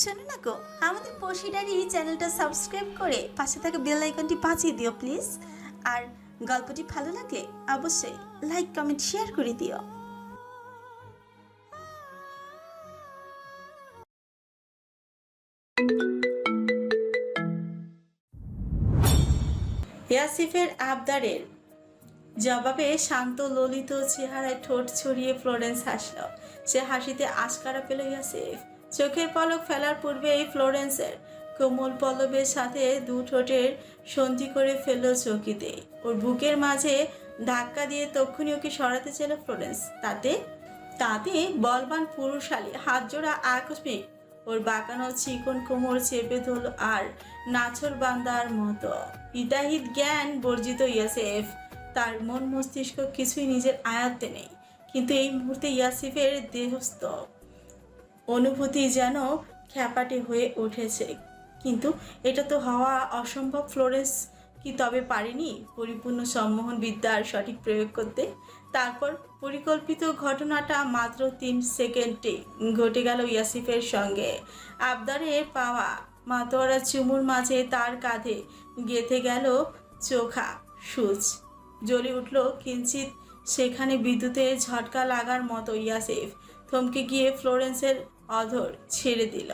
শোনো না গো, আমাদের পশিডারি চ্যানেলটা সাবস্ক্রাইব করে পাশে থাকা বেল আইকনটি বাজিয়ে দিও প্লিজ। আর গল্পটি ভালো লাগলে অবশ্যই লাইক, কমেন্ট, শেয়ার করে দিও। ইয়াসিফের আবদারের জবাবে শান্ত, ললিত চেহারায় ঠোঁট ছড়িয়ে ফ্লোরেন্স হাসল। সে হাসিতে আশকারা পেল ইয়াসিফ। চোখের পলক ফেলার পূর্বেই ফ্লোরেন্সের কোমল পলবের সাথে দু ঠোঁটের সন্ধি করে ফেলল চকিতে। ওর বুকের মাঝে ধাক্কা দিয়ে তক্ষুনি ওকে সরাতে চাইল ফ্লোরেন্স। তাতে তাতে বলবান পুরুষালী হাত জোড়া আকস্মিক ওর বাঁকানো চিকন কোমর চেপে ধরল আর নাছর বান্দার মতো। হিতাহিত জ্ঞান বর্জিত ইয়াসেফ, তার মন মস্তিষ্ক কিছুই নিজের আয়ত্তে নেই। কিন্তু এই মুহূর্তে ইয়াসিফের দেহস্থ অনুভূতি যেন খ্যাপাটে হয়ে উঠেছে। কিন্তু এটা তো হওয়া অসম্ভব, ফ্লোরেন্স। কি তবে পারেনি পরিপূর্ণ সম্মোহন বিদ্যার সঠিক প্রয়োগ করতে? তারপর পরিকল্পিত ঘটনাটা মাত্র তিন সেকেন্ডে ঘটে গেল ইয়াসিফের সঙ্গে। আবদারে পাওয়া মাতোয়ারা চুমুর মাঝে তার কাঁধে গেঁথে গেল চোখা সূচ। জ্বলে উঠল কিঞ্চিত সেখানে বিদ্যুতের ঝটকা লাগার মতো ইয়াসিফ। থমকে গিয়ে ফ্লোরেন্সের অধর ছেড়ে দিল।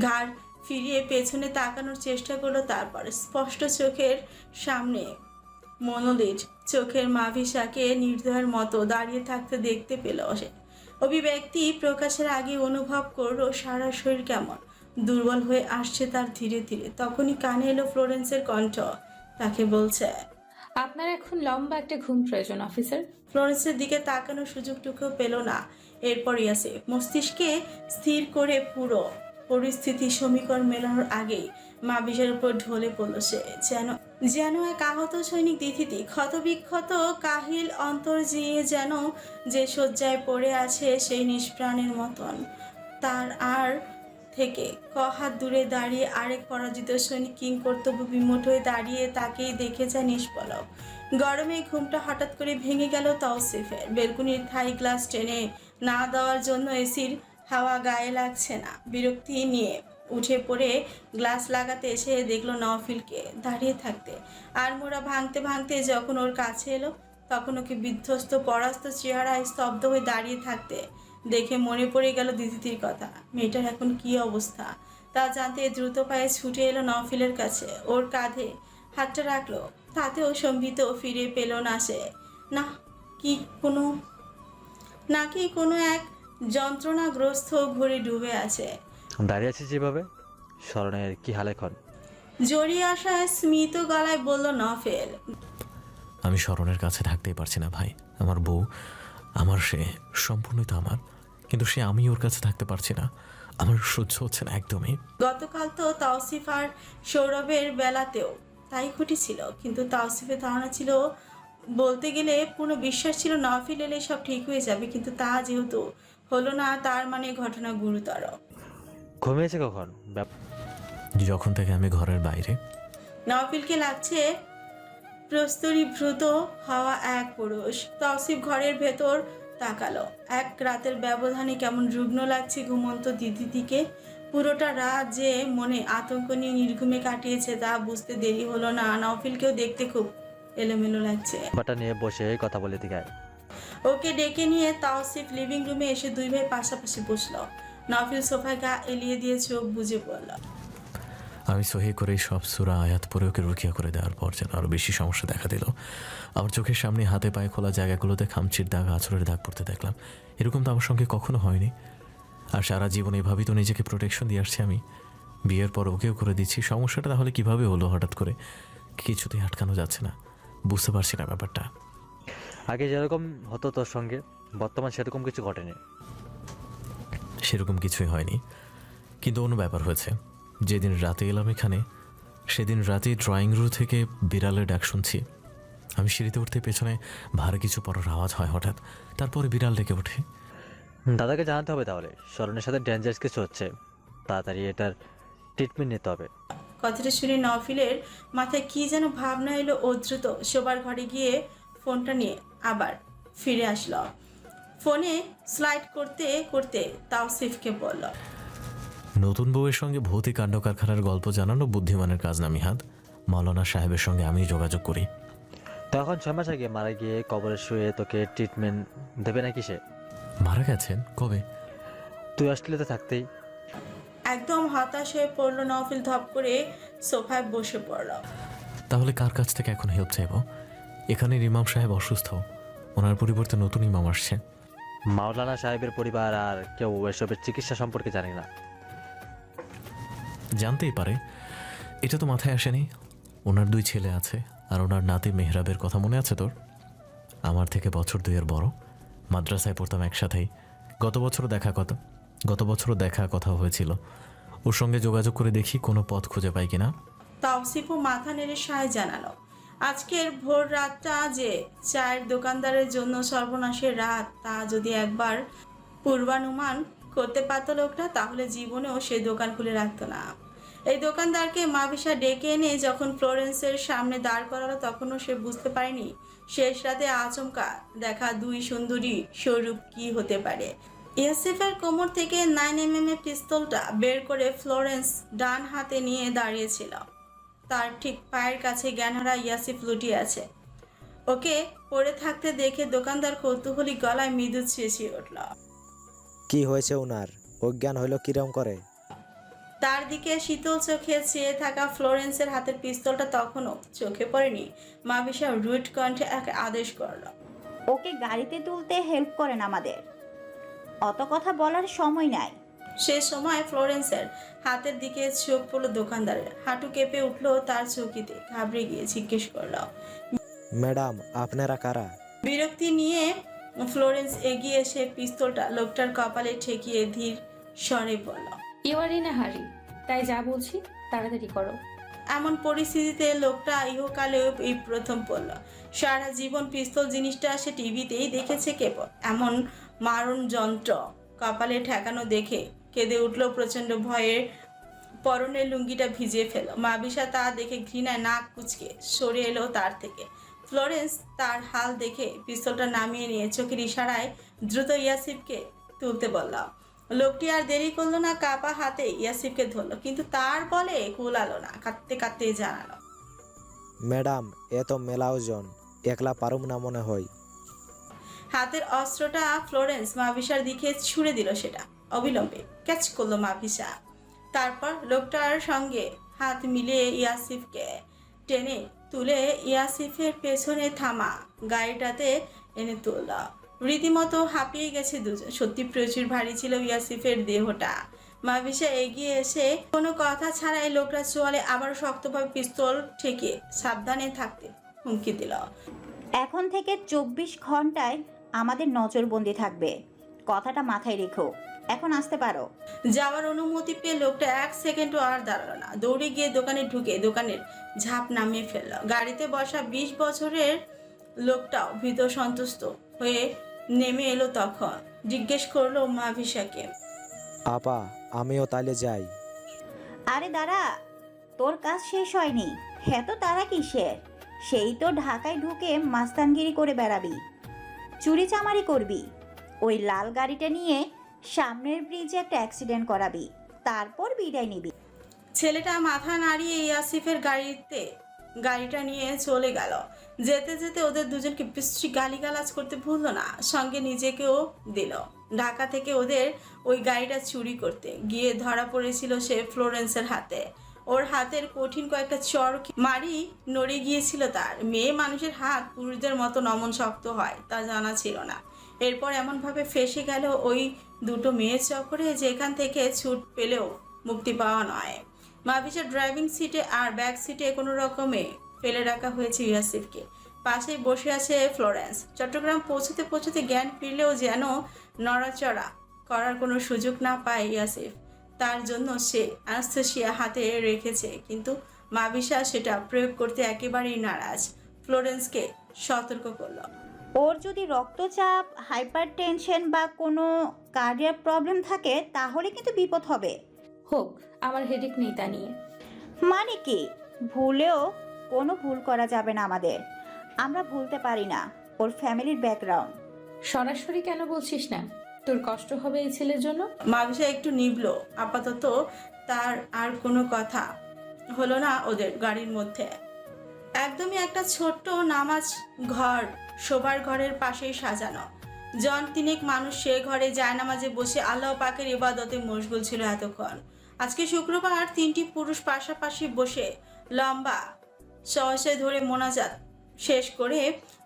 ঘাড় ফিরিয়ে পেছনে তাকানোর চেষ্টা করল তারপর স্পষ্ট চোখের সামনে মনোলিট চোখের মাভিসাকে নির্দয়ের মতো দাঁড়িয়ে থাকতে দেখতে পেল সে। অভিব্যক্তি প্রকাশের আগে অনুভব করল সারা শরীর কেমন। দুর্বল হয়ে আসছে তার ধীরে ধীরে। তখনই কানে এলো ফ্লোরেন্সের কণ্ঠ। তাকে বলছে আপনার এখন লম্বা একটা ঘুম প্রয়োজন অফিসার। ফ্লোরেন্সের দিকে তাকানোর সুযোগটুকুও পেল না। এরপর আছে। মস্তিষ্কে স্থির করে পুরো পরিস্থিতি সমীকরণ মেলানোর আগেই মা বিষের উপর ঢলে পড়ল সে। যেন যেন এক আহত সৈনিক দিথিতি ক্ষতবিক্ষত কাহিল অন্তর জিয়ে যেন যে শয্যায় পড়ে আছে সেই নিষ্প্রাণের মতন। তার আর থেকে কহাত দূরে দাঁড়িয়ে আরেক পরাজিত সৈনিক কিং কর্তব্য বিমুঠ হয়ে দাঁড়িয়ে তাকেই দেখে যায় নিষ্পলক। গরমে ঘুমটা হঠাৎ করে ভেঙে গেল তৌসিফের বেলকুনির থাই গ্লাস টেনে না দেওয়ার জন্য এসির হাওয়া গায়ে লাগছে না। বিরক্তি নিয়ে উঠে পড়ে গ্লাস লাগাতে এসে দেখল নওফিলকে দাঁড়িয়ে থাকতে। আর মোড়া ভাঙতে ভাঙতে যখন ওর কাছে এলো, তখন ওকে বিধ্বস্ত, পরাস্ত চেহারায় স্তব্ধ হয়ে দাঁড়িয়ে থাকতে দেখে মনে পড়ে গেল দিদিটির কথা। মেয়েটার এখন কি অবস্থা? তা জানতে দ্রুত পায়ে ছুটে এলো নওফিলের কাছে। ওর কাঁধে হাতটা রাখল। তাতেও সম্বিত ফিরে পেল না সে। না, কি কোনো নাকি কোনো এক যন্ত্রণাগ্রস্ত ঘুরে ডুবে আছে? দাঁড়িয়ে আছিস যেভাবে? স্মরণের কি হাল এখন? জড়িয়ে আসা স্মিত গলায় বলল নফেল। আমি স্মরণের কাছে থাকতেই পারছি না ভাই। আমার বউ আমার সে সম্পূর্ণই তো আমার। কিন্তু সে আমি ওর কাছে থাকতে পারছি না। আমার সহ্য হচ্ছে না একদমই। গতকাল তো তাওসিফ আর সৌরভের বেলাতেও তাই ঘটেছিল। কিন্তু তাওসিফের ধারণা ছিল বলতে গেলে কোনো বিশ্বাস ছিল নফিল এলে সব ঠিক হয়ে যাবে। কিন্তু তা যেহেতু হলো না তার মানে ঘটনা গুরুতর। ঘুমিয়েছে কখন? ব্যাপ- যখন থেকে আমি ঘরের বাইরে। নফিলকে লাগছে প্রস্তরীভূত হওয়া এক পুরুষ। তসিফ ঘরের ভেতর তাকালো। এক রাতের ব্যবধানে কেমন রুগ্ন লাগছে ঘুমন্ত দিদিদিকে। পুরোটা রাত যে মনে আতঙ্ক নিয়ে নির্ঘুমে কাটিয়েছে তা বুঝতে দেরি হলো না। নফিলকেও দেখতে খুব এলোমেলো লাগছে। ব্যাপারটা নিয়ে বসে কথা বলে দিকে। ওকে ডেকে নিয়ে তাওসিফ লিভিং রুমে এসে দুই ভাই পাশাপাশি বসল। নফিল সোফায় গা এলিয়ে দিয়ে চোখ বুঝে পড়ল। আমি সহি করে সব সুরা আয়াত পরে ওকে রুকিয়া করে দেওয়ার পর যেন আরও বেশি সমস্যা দেখা দিল। আমার চোখের সামনে হাতে পায়ে খোলা জায়গাগুলোতে খামচির দাগ আছরের দাগ পড়তে দেখলাম। এরকম তো আমার সঙ্গে কখনো হয়নি। আর সারা জীবন এভাবেই তো নিজেকে প্রোটেকশন দিয়ে আসছি আমি। বিয়ের পর ওকেও করে দিচ্ছি। সমস্যাটা তাহলে কীভাবে হলো হঠাৎ করে? কিছুতেই আটকানো যাচ্ছে না। বুঝতে পারছি না ব্যাপারটা। আগে যেরকম হতো তোর সঙ্গে বর্তমান সেরকম কিছু ঘটেনি। সেরকম কিছুই হয়নি। কিন্তু অন্য ব্যাপার হয়েছে। যেদিন রাতে এলাম এখানে সেদিন রাতে ড্রয়িং রুম থেকে বিড়ালের ডাক শুনছি। আমি সিঁড়িতে উঠতে পেছনে ভারী কিছু পড়ার আওয়াজ হয় হঠাৎ। তারপরে বিড়াল ডেকে ওঠে। দাদাকে জানাতে হবে তাহলে। স্মরণের সাথে ডেঞ্জারাস কিছু হচ্ছে। তাড়াতাড়ি এটার ট্রিটমেন্ট নিতে হবে। কথাটা শুনে নফিলের মাথায় কি যেন ভাবনা এলো ও দ্রুত শোবার ঘরে গিয়ে ফোনটা নিয়ে আবার ফিরে আসলো। ফোনে স্লাইড করতে করতে তাওসিফকে বলল নতুন বউয়ের সঙ্গে ভৌতিক কাণ্ড কারখানার গল্প জানানো বুদ্ধিমানের কাজ না মিহাদ। মাওলানা সাহেবের সঙ্গে আমি যোগাযোগ করি। তখন ছয় মাস আগে মারা গিয়ে কবরে শুয়ে তোকে ট্রিটমেন্ট দেবে নাকি সে? মারা গেছেন? কবে? তুই অস্ট্রেলিয়াতে থাকতেই। একদম হতাশ হয়ে পড়ল নফিল ধপ করে সোফায় বসে পড়ল। তাহলে কার কাছ থেকে এখন হেল্প চাইব? এখানে ইমাম সাহেব অসুস্থ। ওনার পরিবর্তে নতুন ইমাম আসছে। মাওলানা সাহেবের পরিবার আর কেউ এসবের চিকিৎসা সম্পর্কে জানে না। জানতেই পারে। এটা তো মাথায় আসেনি। ওনার দুই ছেলে আছে আর ওনার নাতি মেহরাবের কথা মনে আছে তোর? আমার থেকে বছর দুইয়ের বড়। মাদ্রাসায় পড়তাম একসাথেই। গত বছরও দেখা কথা গত বছরও দেখা কথা হয়েছিল। ওর সঙ্গে যোগাযোগ করে দেখি কোনো পথ খুঁজে পাই কিনা। তাওসিফও মাথা নেড়ে সায় জানালো, আজকের ভোর রাতটা যে চায়ের দোকানদারের জন্য সর্বনাশের রাত, তা যদি একবার পূর্বানুমান করতে পারত লোকটা, তাহলে জীবনেও সে দোকান খুলে রাখতো না। এই দোকানদারকে মাভিসা ডেকে এনে যখন ফ্লোরেন্সের সামনে দাঁড় করালো, তখনও সে বুঝতে পারেনি, শেষ রাতে আচমকা দেখা দুই সুন্দরী স্বরূপ কি হতে পারে। ইয়াসিফের কোমর থেকে নাইন এম এম এর পিস্তলটা বের করে ফ্লোরেন্স ডান হাতে নিয়ে দাঁড়িয়েছিল। তার ঠিক পায়ের কাছে জ্ঞানহারা ইয়াসিফ লুটিয়ে আছে। ওকে পড়ে থাকতে দেখে দোকানদার কৌতূহলী গলায় মৃদু চেঁচিয়ে উঠল। কি হয়েছে ওনার অজ্ঞান হইল কিরম করে? তার দিকে শীতল চোখে চেয়ে থাকা ফ্লোরেন্সের হাতের পিস্তলটা তখনও চোখে পড়েনি। মাবিসা রুট কণ্ঠে এক আদেশ করল। ওকে গাড়িতে তুলতে হেল্প করেন আমাদের। অত কথা বলার সময় নাই। সে সময় ফ্লোরেন্সের হাতের দিকে চোখ পড়ল দোকানদারের। হাঁটু কেঁপে উঠল তার চৌকিতে ঘাবড়ে গিয়ে জিজ্ঞেস করল ম্যাডাম আপনারা কারা? বিরক্তি নিয়ে ফ্লোরেন্স এগিয়ে এসে পিস্তলটা লোকটার কপালে ঠেকিয়ে ধীর স্বরে বলল ইউ আর ইন হারি তাই যা বলছি তাড়াতাড়ি করো। এমন পরিস্থিতিতে লোকটা ইহকালেও এই প্রথম পড়ল। সারা জীবন পিস্তল জিনিসটা সে টিভিতেই দেখেছে কেবল। এমন মারণ যন্ত্র। কপালে ঠেকানো দেখে কেঁদে উঠল প্রচণ্ড ভয়ে। পরনের লুঙ্গিটা ভিজিয়ে ফেল মাবিসা তা দেখে ঘৃণায় নাক কুচকে সরে এলো তার থেকে। ফ্লোরেন্স তার হাল দেখে পিস্তলটা নামিয়ে নিয়ে চোখের ইশারায় দ্রুত ইয়াসিফকে তুলতে বলল, লোকটি আর দেরি করল না কাপা হাতে ইয়াসিফকে ধরলো, কিন্তু তার বলে কুলালো না। কাঁদতে কাঁদতে জানালো। ম্যাডাম, এ তো মেলা ওজন একলা পারুম না মনে হয়। হাতের অস্ত্রটা ফ্লোরেন্স মাভিসার দিকে ছুড়ে দিল সেটা। অবিলম্বে ক্যাচ করল মাভিসা। তারপর লোকটার সঙ্গে হাত মিলিয়ে ইয়াসিফকে টেনে তুলে ইয়াসিফের পেছনে থামা গাড়িটাতে এনে তুলল। রীতিমতো হাঁপিয়ে গেছে দুজন। সত্যি প্রচুর ভারী ছিল ইয়াসিফের দেহটা। মাভিসা এগিয়ে এসে কোনো কথা ছাড়াই লোকটা চোয়ালে আবার শক্তভাবে পিস্তল ঠেকে সাবধানে থাকতে হুমকি দিল। এখন থেকে চব্বিশ ঘন্টায় আমাদের নজরবন্দি থাকবে। কথাটা মাথায় রেখো। এখন আসতে পারো। যাওয়ার অনুমতি পেয়ে লোকটা এক সেকেন্ডও আর দাঁড়াল না। দৌড়ে গিয়ে দোকানে ঢুকে দোকানের ঝাঁপ নামিয়ে ফেলল। গাড়িতে বসা বিশ বছরের লোকটাও ভীত সন্তুষ্ট হয়ে নেমে এলো তখন। জিজ্ঞেস করল মাভিসাকে আপা আমিও তাহলে যাই। আরে দাঁড়া তোর কাজ শেষ হয়নি। হ্যাঁ তো তারা কিসের? সেই তো ঢাকায় ঢুকে মাস্তানগিরি করে বেড়াবি। চুরি চামারি করবি। ওই লাল গাড়িটা নিয়ে সামনের ব্রিজে একটা অ্যাক্সিডেন্ট করাবি। তারপর বিদায় নিবি। ছেলেটা মাথা নাড়িয়ে ইয়াসিফের গাড়িতে, গাড়িটা নিয়ে চলে গেল। যেতে যেতে ওদের দুজনকে বিশ্রী গালিগালাজ করতে ভুললো না, সঙ্গে নিজেকেও দিল। ঢাকা থেকে ওদের ওই গাড়িটা চুরি করতে গিয়ে ধরা পড়েছিল সে ফ্লোরেন্সের হাতে। ওর হাতের কঠিন কয়েকটা চর মারি নড়ে গিয়েছিল তার। মেয়ে মানুষের হাত পুরুষদের মতো নমন শক্ত হয়, তা জানা ছিল না। এরপর এমনভাবে ফেসে গেল ওই দুটো মেয়ের চক্করে যেখান থেকে ছুট পেলেও মুক্তি পাওয়া নয়। মাভিসের ড্রাইভিং সিটে আর ব্যাক সিটে কোনো রকমে ফেলে রাখা হয়েছে ইয়াসিফকে। পাশেই বসে আছে ফ্লোরেন্স। চট্টগ্রাম পৌঁছতে পৌঁছতে জ্ঞান ফিরলেও যেন নড়াচড়া করার কোনো সুযোগ না পায় ইয়াসিফ। তার জন্য সে অ্যানাস্থেশিয়া হাতে রেখেছে কিন্তু মাভিসা সেটা প্রয়োগ করতে একেবারেই নারাজ। ফ্লোরেন্সকে সতর্ক করল। ওর যদি রক্তচাপ হাইপার টেনশন বা কোনো কার্ডিয়ার প্রবলেম থাকে তাহলে কিন্তু বিপদ হবে। হোক আমার হেডেক নেই তা নিয়ে। মানে কি? ভুলেও কোনো ভুল করা যাবে না আমাদের। আমরা ভুলতে পারি না। ওর ফ্যামিলির ব্যাকগ্রাউন্ড। সরাসরি কেন বলছিস না? তোর কষ্ট হবে এই ছেলের জন্য? মাবিসা একটু নিবল। আপাতত তার আর কোনো কথা হলো না ওদের গাড়ির মধ্যে। একদমই একটা ছোট্ট নামাজ ঘর শোবার ঘরের পাশেই সাজানো। জন তিনেক মানুষ সে ঘরে জায়নামাজে বসে আল্লাহ পাকের ইবাদতে মশগুল ছিল এতক্ষণ। আজকে শুক্রবার তিনটি পুরুষ পাশাপাশি বসে লম্বা সহসে ধরে মোনাজাত শেষ করে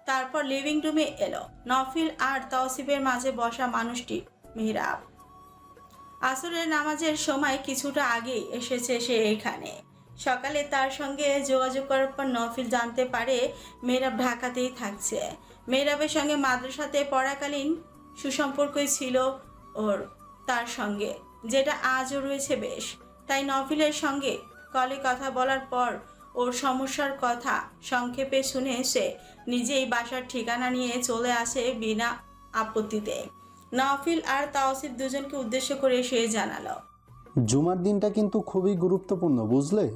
তারপর লিভিং রুমে এলো। নফিল আর তৌসিফের মাঝে বসা মানুষটি, মেহরাব। আসরের নামাজের সময় কিছুটা আগেই এসেছে সে এখানে। সকালে তার সঙ্গে যোগাযোগ করার পর নফিল জানতে পারে মেহরাব ঢাকাতেই থাকছে। মেহরাবের সঙ্গে মাদ্রাসাতে পড়াকালীন সুসম্পর্কই ছিল ওর, তার সঙ্গে, যেটা আজও রয়েছে বেশ। তাই নফিলের সঙ্গে কলে কথা বলার পর ওর সমস্যার কথা সংক্ষেপে শুনে সে নিজেই বাসার ঠিকানা নিয়ে চলে আসে বিনা আপত্তিতে। নফিল আর তাওসিফ দুজনকে উদ্দেশ্য করে সে জানালো। জুমার দিনটা কিন্তু খুবই গুরুত্বপূর্ণ, বুঝলে?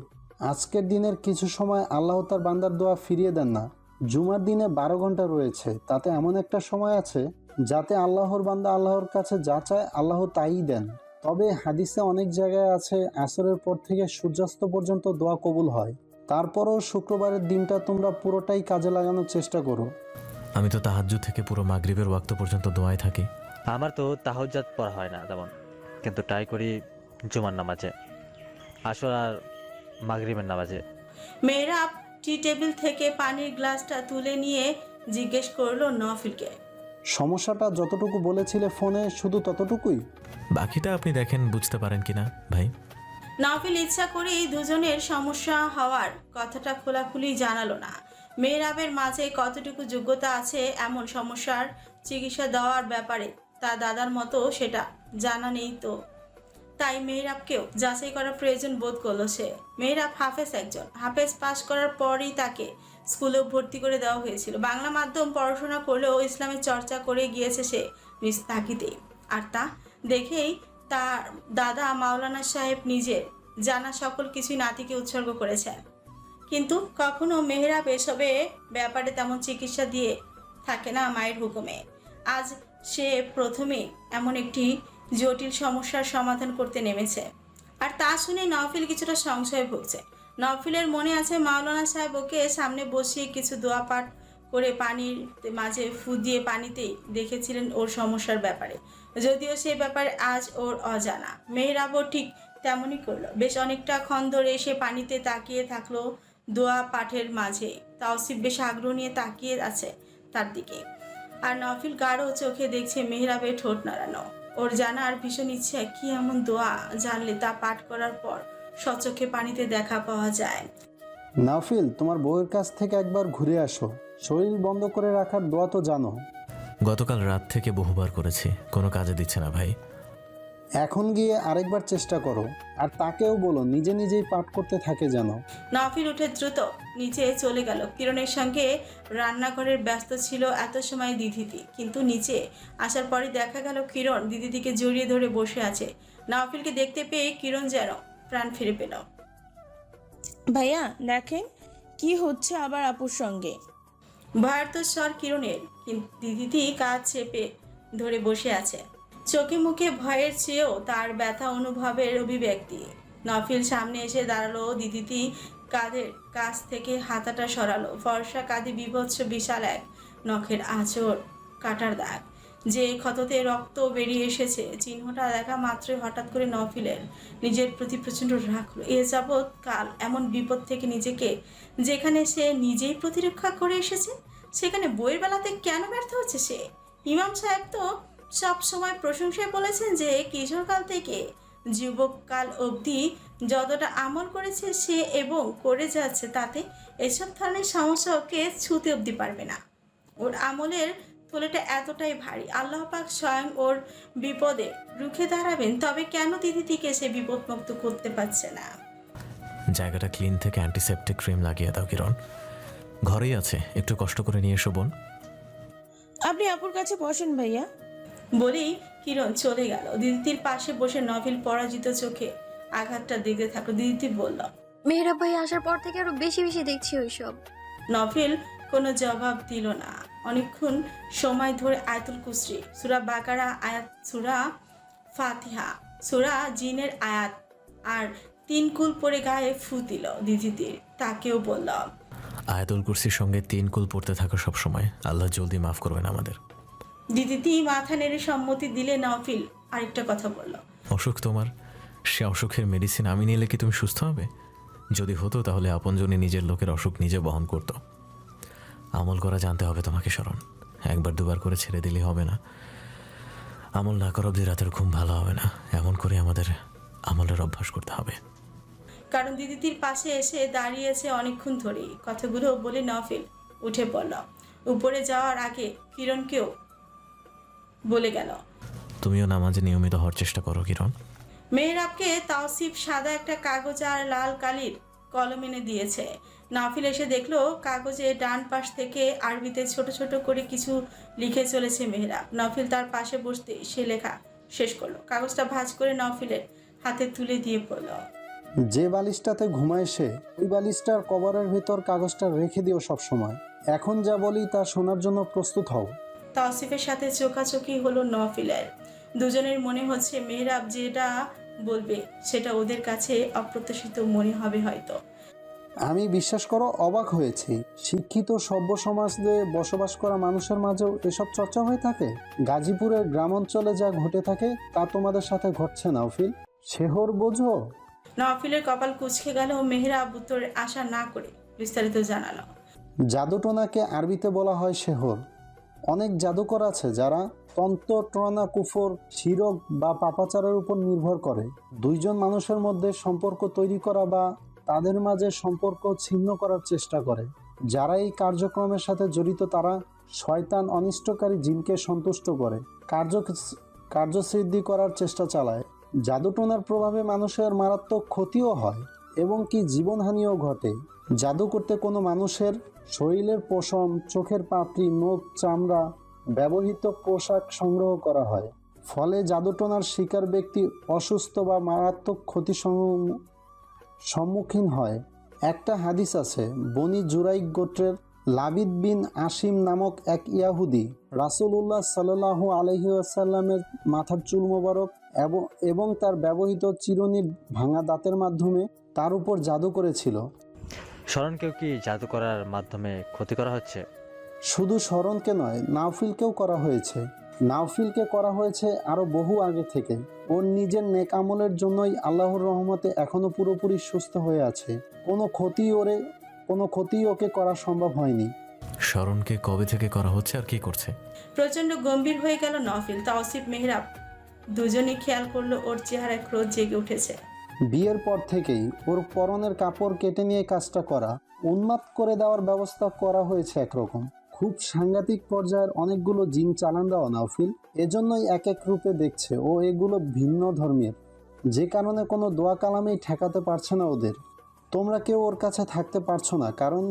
আজকের দিনের কিছু সময় আল্লাহ তার বান্দার দোয়া ফিরিয়ে দেন না। জুমার দিনে বারো ঘণ্টা রয়েছে, তাতে এমন একটা সময় আছে যাতে আল্লাহর বান্দা আল্লাহর কাছে যা চায় আল্লাহ তাই দেন। তবে হাদিসে অনেক জায়গায় আছে, আসরের পর থেকে সূর্যাস্ত পর্যন্ত দোয়া কবুল হয়। তারপরও শুক্রবারের দিনটা তোমরা পুরোটাই কাজে লাগানোর চেষ্টা করো। আমি তো তাহাজ্জু থেকে পুরো মাগরিবের ওয়াক্ত পর্যন্ত দোয়ায় থাকি। আমার তো তাহজ্জাত পড়া হয় না তেমন। কিন্তু ট্রাই করি জুমার নামাজে। আসর আর মাগরিবের নামাজে। মেহরাব টি টেবিল থেকে পানির গ্লাসটা তুলে নিয়ে জিজ্ঞেস করল নফিলকে। সমস্যাটা যতটুকু বলেছিলে ফোনে শুধু ততটুকুই? বাকিটা আপনি দেখেন বুঝতে পারেন কিনা ভাই? নফিল ইচ্ছা করেই দুজনের সমস্যা হওয়ার কথাটা খোলাখুলি জানালো না। মেহরাবের মাঝে কতটুকু যোগ্যতা আছে এমন সমস্যার চিকিৎসা দেওয়ার ব্যাপারে তার দাদার মতো সেটা জানা নেই তো। তাই মেহরাবকেও যাচাই করার প্রয়োজন বোধ করল সে। মেহরাব হাফেজ একজন। হাফেজ পাশ করার পরই তাকে স্কুলেও ভর্তি করে দেওয়া হয়েছিল। বাংলা মাধ্যম পড়াশোনা করলেও ইসলামের চর্চা করে গিয়েছে সে নিজ তাকিতেই আর তা দেখেই তার দাদা মাওলানা সাহেব নিজের জানা সকল কিছুই নাতিকে উৎসর্গ করেছেন কিন্তু কখনো মেহরাব এসবে ব্যাপারে তেমন চিকিৎসা দিয়ে থাকে না মায়ের হুকুমে। আজ সে প্রথমে এমন একটি জটিল সমস্যার সমাধান করতে নেমেছে। আর তা শুনে নফিল কিছুটা সংশয় ভুগছে। নফিলের মনে আছে, মাওলানা সাহেব ওকে সামনে বসিয়ে কিছু দোয়া পাঠ করে পানির মাঝে ফু দিয়ে পানিতেই দেখেছিলেন ওর সমস্যার ব্যাপারে। যদিও সে ব্যাপারে আজ ওর অজানা। মেহরাবও ঠিক তেমনই করল। বেশ অনেকটা ক্ষণ ধরে সে পানিতে তাকিয়ে থাকল দোয়া পাঠের মাঝে। তাওসিফ বেশ আগ্রহ নিয়ে তাকিয়ে আছে তার দিকে। আর নফিল গাঢ় চোখে দেখছে মেহরাবের ঠোঁট নাড়ানো। ওর জানার ভীষণ ইচ্ছে, কি এমন দোয়া জানলে তা পাঠ করার পর সচক্ষে পানিতে দেখা পাওয়া যায়। নাফিল, তোমার বউয়ের কাছ থেকে একবার ঘুরে আসো। শরীর বন্ধ করে রাখার দোয়া তো জানো। গতকাল রাত থেকে বহুবার করেছি। কোনো কাজে দিচ্ছে না ভাই। এখন গিয়ে আরেকবার চেষ্টা করো আর তাকেও বলো নিজে নিজেই পাঠ করতে থাকে যেন। নফিল উঠে দ্রুত নিচে চলে গেল। কিরণের সঙ্গে রান্নাঘরের ব্যস্ত ছিল এত সময় দিদিতি কিন্তু নিচে আসার পরে দেখা গেল কিরণ দিদিদিকে জড়িয়ে ধরে বসে আছে। নফিলকে দেখতে পেয়ে কিরণ যেন প্রাণ ফিরে পেল। ভাইয়া দেখেন কি হচ্ছে আবার আপুর সঙ্গে? ভয়ার্ত স্বর কিরণের দিদিটি কাজ চেপে ধরে বসে আছে। চোখে মুখে ভয়ের চেয়েও তার ব্যথা অনুভবের অভিব্যক্তি। নফিল সামনে এসে দাঁড়াল, দিদিটি কাঁধের কাছ থেকে হাতাটা সরালো। ফর্সা কাঁধে বিভৎস বিশাল এক নখের আঁচড় কাটার দাগ। যে ক্ষততে রক্ত বেরিয়ে এসেছে, চিহ্নটা দেখা মাত্রই হঠাৎ করে নফিলের। নিজের প্রতি প্রচণ্ড রাগ হলো। এ যাবৎ কাল এমন বিপদ থেকে নিজেকে, যেখানে সে নিজেই প্রতিরক্ষা করে এসেছে, সেখানে বইয়ের বেলাতে কেন ব্যর্থ হচ্ছে সে? ইমাম সাহেব তো সব সময় প্রশংসায় বলেছেন যে কিশোরকাল থেকে যুবককাল অবধি যতটা আমল করেছে সে এবং করে যাচ্ছে, তাতে এসব ধরনের সমস্যা ওকে ছুতে অবধি পারবে না। ওর আমলের থলেটা এতটাই ভারী। আল্লাহ পাক স্বয়ং ওর বিপদে রুখে দাঁড়াবেন তবে কেন দিদিটিকে সে বিপদমুক্ত করতে পারছে না? জায়গাটা ক্লিন থেকে অ্যান্টিসেপটিক ক্রিম লাগিয়ে দাও কিরণ। ঘরেই আছে একটু কষ্ট করে নিয়ে এসো বোন। আপনি আপুর কাছে বসেন ভাইয়া। বলেই কিরণ চলে গেল। দিদিটির পাশে বসে নভিল পরাজিত চোখে আঘাতটা দেখতে থাকল। দিদিটি বলল মেহরাব ভাই আসার পর থেকে আরও বেশি বেশি দেখছি ওইসব। নভেল কোনো জবাব দিল না। অনেকক্ষণ সময় ধরে আয়াতুল কুসরি সুরা বাকারা আয়াত সুরা ফাতিহা সুরা জিনের আয়াত আর তিন কুল পরে গায়ে ফু দিল দিদিদের তাকেও বলল। আয়াতুল কুরসির সঙ্গে তিন কুল পড়তে থাকো সব সময় আল্লাহ জলদি মাফ করবেন আমাদের। দিদিতি মাথা নেড়ে সম্মতি দিলে নফিল আরেকটা কথা বলল। অসুখ তোমার? সে অসুখের মেডিসিন আমি নিলে কি তুমি সুস্থ হবে? যদি হতো তাহলে আপনজনে নিজের লোকের অসুখ নিজে বহন করত। আমল করা জানতে হবে তোমাকে স্মরণ একবার দুবার করে ছেড়ে দিলে হবে না। আমল না করা অব্দি রাতের ঘুম ভালো হবে না। এমন করে আমাদের আমলের অভ্যাস করতে হবে। কারণ দিদিতির পাশে এসে দাঁড়িয়েছে অনেকক্ষণ ধরেই। কথাগুলো বলে নফিল উঠে পড়ল। উপরে যাওয়ার আগে কিরণকেও বলে গেল তুমিও নামাজে নিয়মিত হওয়ার চেষ্টা করো কিরণ। মেহরাবকে তাওসিফ সাদা একটা কাগজ আর লাল কালির কলম এনে দিয়েছে। নাফিল এসে দেখল কাগজে ডান পাশ থেকে আরবিতে ছোট ছোট করে কিছু লিখে চলেছে মেহরাব নফিল তার পাশে বসতে সে লেখা শেষ করল। কাগজটা ভাঁজ করে নফিলের হাতে তুলে দিয়ে পড়ল যে বালিশটাতে ঘুমায় সে ওই বালিশটার কভারের ভেতর কাগজটা রেখে দিও সব সময় এখন যা বলি তা শোনার জন্য প্রস্তুত হও। তাওসিফের সাথে চোখাচোখি হলো নফিলের। দুজনের মনে হচ্ছে মেহরাব যেটা বলবে সেটা ওদের কাছে অপ্রত্যাশিত মনে হবে হয়তো। আমি বিশ্বাস করো অবাক হয়েছি। শিক্ষিত সভ্য সমাজে বসবাস করা মানুষের মাঝেও এসব চর্চা হয়ে থাকে? গাজীপুরের গ্রাম অঞ্চলে যা ঘটে থাকে তা তোমাদের সাথে ঘটছে না অফিল শেহর বোঝো। নফিলের কপাল কুচকে গেল মেহরাব উত্তরের আশা না করে বিস্তারিত জানালো। জাদুটোনাকে আরবিতে বলা হয় শেহর। অনেক জাদুকর আছে যারা তন্ত্র টনা কুফর শিরক বা পাপাচারের উপর নির্ভর করে। দুইজন মানুষের মধ্যে সম্পর্ক তৈরি করা বা তাদের মাঝে সম্পর্ক ছিন্ন করার চেষ্টা করে। যারা এই কার্যক্রমের সাথে জড়িত, তারা শয়তান অনিষ্টকারী জিনকে সন্তুষ্ট করে। কার্য কার্যসিদ্ধি করার চেষ্টা চালায়। জাদুটোনার প্রভাবে মানুষের মারাত্মক ক্ষতিও হয় এবং কি জীবনহানিও ঘটে। জাদু করতে কোনো মানুষের শরীরের পশম, চোখের পাপড়ি নখ চামড়া ব্যবহৃত পোশাক সংগ্রহ করা হয়। ফলে জাদুটোনার শিকার ব্যক্তি অসুস্থ বা মারাত্মক ক্ষতি সম্মুখীন হয়। একটা হাদিস আছে বনি জুরাইক গোত্রের লাবিদ বিন আসিম নামক এক ইয়াহুদি রাসূলুল্লাহ সাল্লাহ আলহি আসাল্লামের মাথার চুল মোবারক এবং এবং তার ব্যবহৃত চিরুনির ভাঙা দাঁতের মাধ্যমে তার উপর জাদু করেছিল। স্মরণকেও কি জাদু করার মাধ্যমে ক্ষতি করা হচ্ছে? শুধু স্মরণকে নয় নাওফিলকেও করা হয়েছে। নাওফিলকে করা হয়েছে আরও বহু আগে থেকে। ওর নিজের নেক আমলের জন্যই আল্লাহর রহমতে এখনও পুরোপুরি সুস্থ হয়ে আছে। কোনো ক্ষতি ওরে কোনো ক্ষতি ওকে করা সম্ভব হয়নি। স্মরণকে কবে থেকে করা হচ্ছে আর কি করছে? প্রচণ্ড গম্ভীর হয়ে গেল নফিল তাওসিফ মেহরাব দুজনেই খেয়াল করল ওর চেহারায় ক্রোধ জেগে উঠেছে। বিয়ের পর থেকেই ওর পরনের কাপড় কেটে নিয়ে কাজটা করা উন্মাদ করে দেওয়ার ব্যবস্থা করা হয়েছে একরকম। খুব সাংঘাতিক পর্যায়ের অনেকগুলো জিন চালানরা নাওফিল। এজন্যই এক এক রূপে দেখছে ও এগুলো ভিন্ন ধর্মের। যে কারণে কোনো দোয়া কালামেই ঠেকাতে পারছে না ওদের। তোমরা কেউ ওর কাছে থাকতে পারছ না, কারণ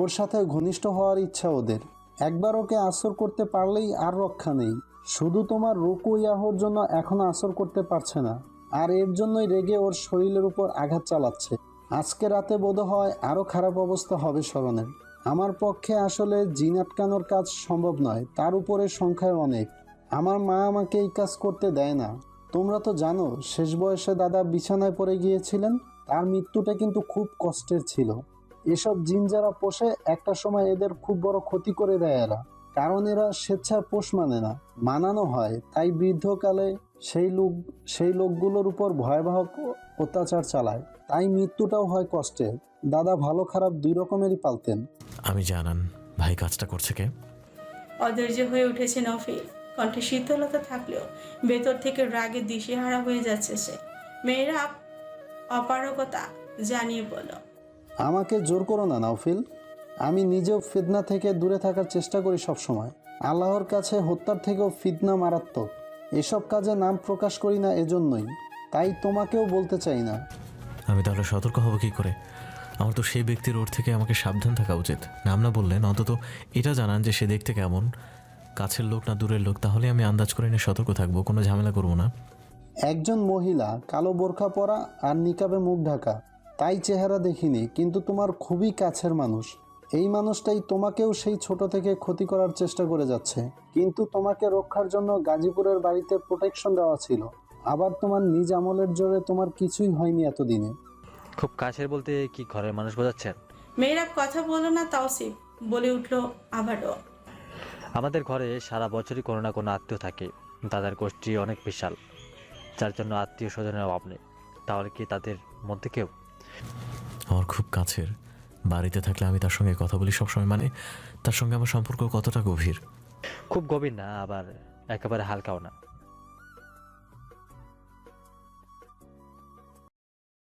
ওর সাথে ঘনিষ্ঠ হওয়ার ইচ্ছা ওদের। একবার ওকে আসর করতে পারলেই আর রক্ষা নেই। শুধু তোমার রুকু ইয়াহর জন্য এখনও আসর করতে পারছে না, আর এর জন্যই রেগে ওর শরীরের উপর আঘাত চালাচ্ছে। আজকে রাতে বোধ হয় আরও খারাপ অবস্থা হবে স্মরণের। আমার পক্ষে আসলে জিন আটকানোর কাজ সম্ভব নয়, তার উপরে সংখ্যায় অনেক। আমার মা আমাকে এই কাজ করতে দেয় না। তোমরা তো জানো, শেষ বয়সে দাদা বিছানায় পড়ে গিয়েছিলেন, তার মৃত্যুটা কিন্তু খুব কষ্টের ছিল। এসব জিন যারা পোষে, একটা সময় এদের খুব বড় ক্ষতি করে দেয় এরা। কারণ এরা স্বেচ্ছায় পোষ মানে না, মানানো হয়। তাই বৃদ্ধকালে সেই লোক, সেই লোকগুলোর উপর ভয়াবহ অত্যাচার চালায়। তাই মৃত্যুটাও হয় কষ্টের। দাদা ভালো খারাপ দুই রকমেরই পালতেন। আমি জানান ভাই কাজটা করছে কে? অধৈর্য হয়ে উঠেছে নফিল। কণ্ঠে শীতলতা থাকলেও ভেতর থেকে রাগে দিশেহারা হয়ে যাচ্ছে সে। মেয়েরাব অপারগতা জানিয়ে বলল আমাকে জোর করো না নাওফিল আমি নিজেও ফিতনা থেকে দূরে থাকার চেষ্টা করি সব সময় আল্লাহর কাছে হত্যার থেকেও ফিতনা মারাত্মক। এসব কাজে নাম প্রকাশ করি না এজন্যই। তাই তোমাকেও বলতে চাই না। আমি তাহলে সতর্ক হব কি করে? আমার তো সেই ব্যক্তির ওর থেকে আমাকে সাবধান থাকা উচিত। নাম না বললেন, অন্তত এটা জানান যে সে দেখতে কেমন। কাছের লোক না দূরের লোক, তাহলে আমি আন্দাজ করে নিয়ে সতর্ক থাকব, কোনো ঝামেলা করব না। একজন মহিলা, কালো বোরখা পরা আর নিকাবে মুখ ঢাকা। তাই চেহারা দেখিনি, কিন্তু তোমার খুবই কাছের মানুষ। এই মানুষটাই তোমাকেও সেই ছোট থেকে ক্ষতি করার চেষ্টা করে যাচ্ছে। কিন্তু তোমাকে রক্ষার জন্য গাজীপুরের বাড়িতে প্রোটেকশন দেওয়া ছিল। আবার তোমার নিজ আমলের জোরে তোমার কিছুই হয়নি এতদিনে। খুব কাছের বলতে কি ঘরের মানুষ বোঝাচ্ছেন? মেয়েরা কথা বলল না তাওসিফ বলে উঠল আবারও। আমাদের ঘরে সারা বছরই কোনো না কোনো আত্মীয় থাকে। তাদের গোষ্ঠী অনেক বিশাল। যার জন্য আত্মীয় স্বজনের অভাব নেই। তাহলে কি তাদের মধ্যে কেউ? আমার খুব কাছের। বাড়িতে থাকলে আমি তার সঙ্গে কথা বলি সবসময়। মানে তার সঙ্গে আমার সম্পর্ক কতটা গভীর? খুব গভীর না আবার একেবারে হালকাও না।